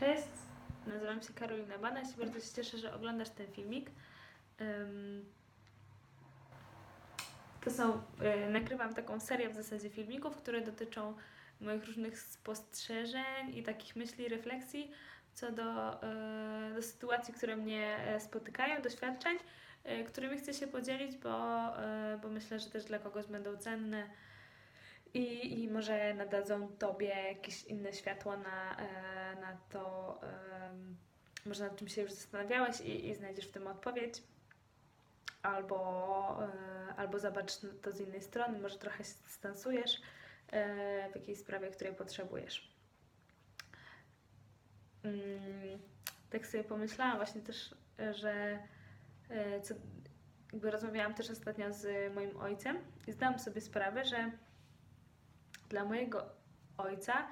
Cześć, nazywam się Karolina Banaś i bardzo się cieszę, że oglądasz ten filmik. To są, y, nagrywam taką serię w zasadzie filmików, które dotyczą moich różnych spostrzeżeń i takich myśli, refleksji co do, y, do sytuacji, które mnie e, spotykają, doświadczeń, którymi chcę się podzielić, bo, bo myślę, że też dla kogoś będą cenne i, i może nadadzą Tobie jakieś inne światło na, e, na to, może nad czym się już zastanawiałeś i, i znajdziesz w tym odpowiedź. Albo, e, albo zobacz to z innej strony, może trochę się dystansujesz e, w jakiejś sprawie, której potrzebujesz. Mm, tak sobie pomyślałam właśnie też, że co, jakby rozmawiałam też ostatnio z moim ojcem i zdałam sobie sprawę, że dla mojego ojca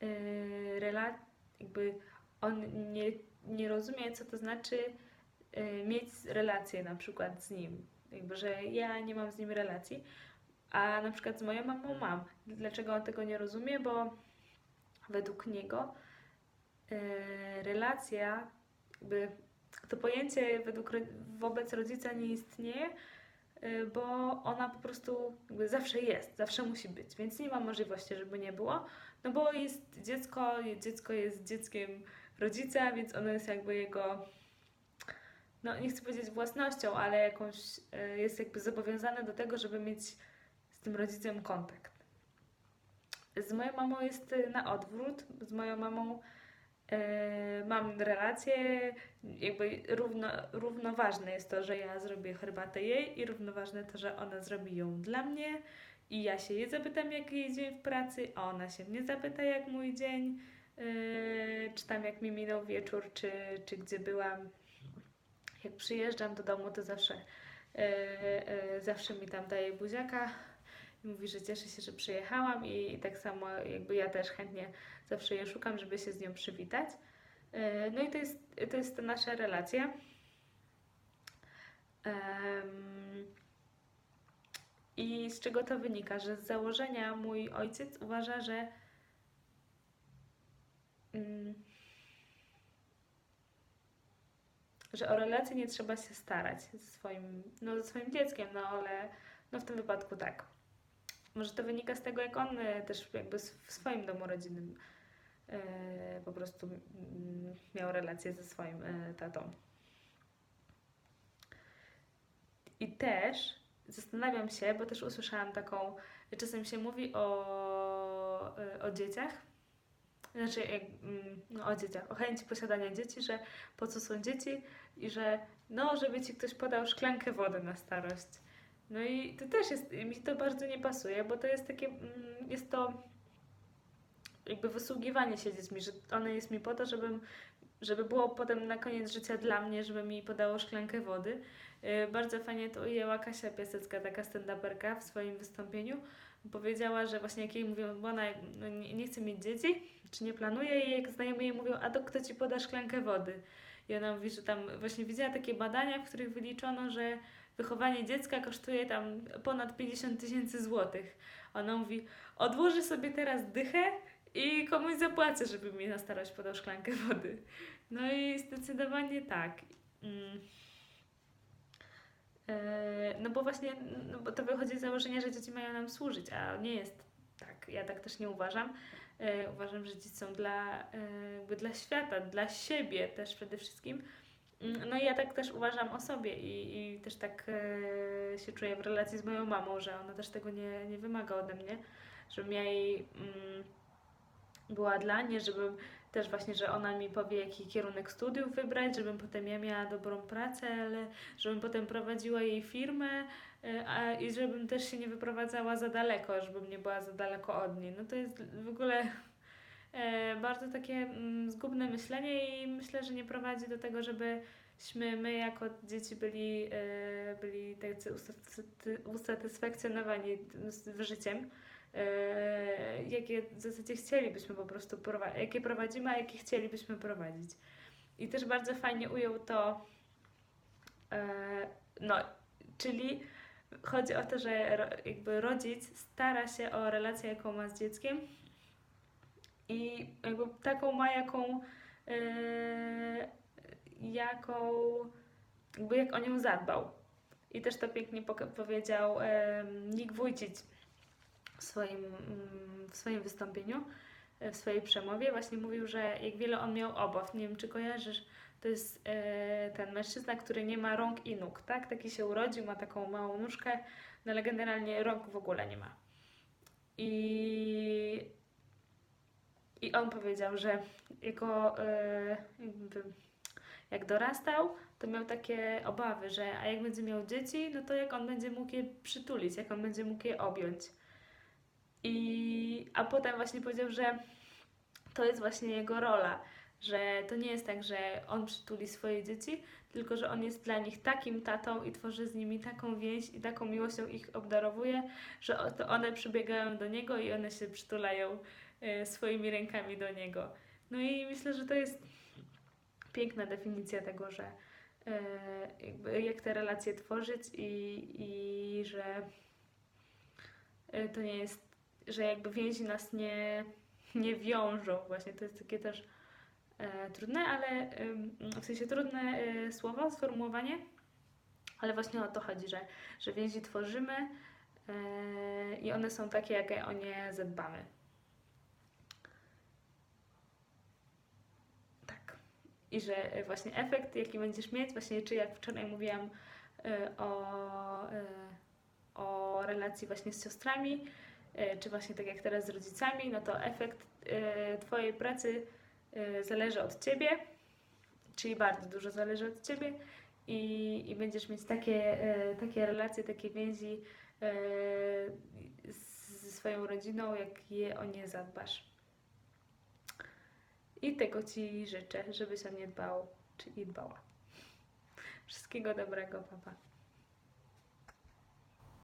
yy, rela- jakby on nie, nie rozumie, co to znaczy yy, mieć relację na przykład z nim. Jakby, że ja nie mam z nim relacji, a na przykład z moją mamą mam. Dlaczego on tego nie rozumie? Bo według niego yy, relacja, jakby to pojęcie według, wobec rodzica nie istnieje, y, bo ona po prostu zawsze jest, zawsze musi być, więc nie ma możliwości, żeby nie było, no bo jest dziecko, dziecko jest dzieckiem rodzica, więc ono jest jakby jego, no nie chcę powiedzieć własnością, ale jakąś y, jest jakby zobowiązane do tego, żeby mieć z tym rodzicem kontakt. Z moją mamą jest y, na odwrót, z moją mamą y, mam relację, jakby równo, równoważne jest to, że ja zrobię herbatę jej i równoważne to, że ona zrobi ją dla mnie i ja się jej zapytam, jak jej dzień w pracy, a ona się mnie zapyta, jak mój dzień, yy, czy tam jak mi minął wieczór, czy, czy gdzie byłam. Jak przyjeżdżam do domu, to zawsze, yy, yy, zawsze mi tam daje buziaka i mówi, że cieszy się, że przyjechałam i, tak samo jakby ja też chętnie zawsze je szukam, żeby się z nią przywitać. E, No i to jest, to jest nasza relacja. I z czego to wynika? Że z założenia mój ojciec uważa, że mm, że o relacje nie trzeba się starać ze swoim, no, ze swoim dzieckiem, no ale no, w tym wypadku tak. Może to wynika z tego, jak on e, też jakby w swoim domu rodzinnym po prostu mm, miał relację ze swoim e, tatą. I też zastanawiam się, bo też usłyszałam taką, czasem się mówi o, e, o dzieciach, znaczy mm, no, o dzieciach, o chęci posiadania dzieci, że po co są dzieci i że no, żeby ci ktoś podał szklankę wody na starość. No i to też jest, mi to bardzo nie pasuje, bo to jest takie, mm, jest to jakby wysługiwanie się dziećmi, że one jest mi po to, żebym, żeby było potem na koniec życia dla mnie, żeby mi podało szklankę wody. Yy, Bardzo fajnie to ujęła Kasia Piasecka, taka stand-uperka w swoim wystąpieniu. Powiedziała, że właśnie jak jej mówią, bo ona no, nie, chce mieć dzieci, czy nie planuje i jak znajomi jej mówią, a to kto ci poda szklankę wody? I ona mówi, że tam właśnie widziała takie badania, w których wyliczono, że wychowanie dziecka kosztuje tam ponad 50 tysięcy złotych. Ona mówi, odłożę sobie teraz dychę i komuś zapłacę, żeby mi na starość podał szklankę wody. No i zdecydowanie tak. Mm. E, No bo właśnie, no bo to wychodzi z założenia, że dzieci mają nam służyć, a nie jest tak. Ja tak też nie uważam. E, Uważam, że dzieci są dla, jakby dla świata, dla siebie też przede wszystkim. Mm, No i ja tak też uważam o sobie i, i też tak się czuję w relacji z moją mamą, że ona też tego nie, nie wymaga ode mnie, żebym ja jej mm, była dla niej, żebym też właśnie, że ona mi powie, jaki kierunek studiów wybrać, żebym potem ja miała dobrą pracę, ale żebym potem prowadziła jej firmę e, a, i żebym też się nie wyprowadzała za daleko, żebym nie była za daleko od niej. No to jest w ogóle e, bardzo takie mm, zgubne myślenie i myślę, że nie prowadzi do tego, żebyśmy my jako dzieci byli, e, byli tacy usaty- usatysfakcjonowani z życiem e, jakie w zasadzie chcielibyśmy po prostu prowadzić, jakie prowadzimy, a jakie chcielibyśmy prowadzić. I też bardzo fajnie ujął to, e, no, czyli chodzi o to, że jakby rodzic stara się o relację, jaką ma z dzieckiem i jakby taką ma, jaką e, jaką, jakby jak o nią zadbał. I też to pięknie powiedział e, Nick Wójcic w swoim, mm, w swoim wystąpieniu, e, w swojej przemowie. Właśnie mówił, że jak wiele on miał obaw. Nie wiem, czy kojarzysz, to jest e, ten mężczyzna, który nie ma rąk i nóg, tak? Taki się urodził, ma taką małą nóżkę, no ale generalnie rąk w ogóle nie ma. I, i on powiedział, że jako e, jak dorastał, to miał takie obawy, że a jak będzie miał dzieci, no to jak on będzie mógł je przytulić, jak on będzie mógł je objąć. I, a potem właśnie powiedział, że to jest właśnie jego rola, że to nie jest tak, że on przytuli swoje dzieci, tylko że on jest dla nich takim tatą i tworzy z nimi taką więź i taką miłością ich obdarowuje, że to one przybiegają do niego i one się przytulają e, swoimi rękami do niego. No i myślę, że to jest piękna definicja tego, że e, jak te relacje tworzyć i, i że e, to nie jest, że jakby więzi nas nie, nie wiążą. Właśnie to jest takie też e, trudne, ale em, w sensie trudne e, słowo, sformułowanie, ale właśnie o to chodzi, że, że więzi tworzymy e, i one są takie, jak o nie zadbamy. Tak. I że e, właśnie efekt, jaki będziesz mieć, właśnie czy jak wczoraj mówiłam e, o, e, o relacji właśnie z siostrami, e, czy właśnie tak jak teraz z rodzicami, no to efekt e, Twojej pracy e, zależy od Ciebie, czyli bardzo dużo zależy od Ciebie i, i będziesz mieć takie, e, takie relacje, takie więzi e, ze swoją rodziną, jak je o nie zadbasz. I tego Ci życzę, żebyś o nie dbał, czy i dbała. Wszystkiego dobrego, papa.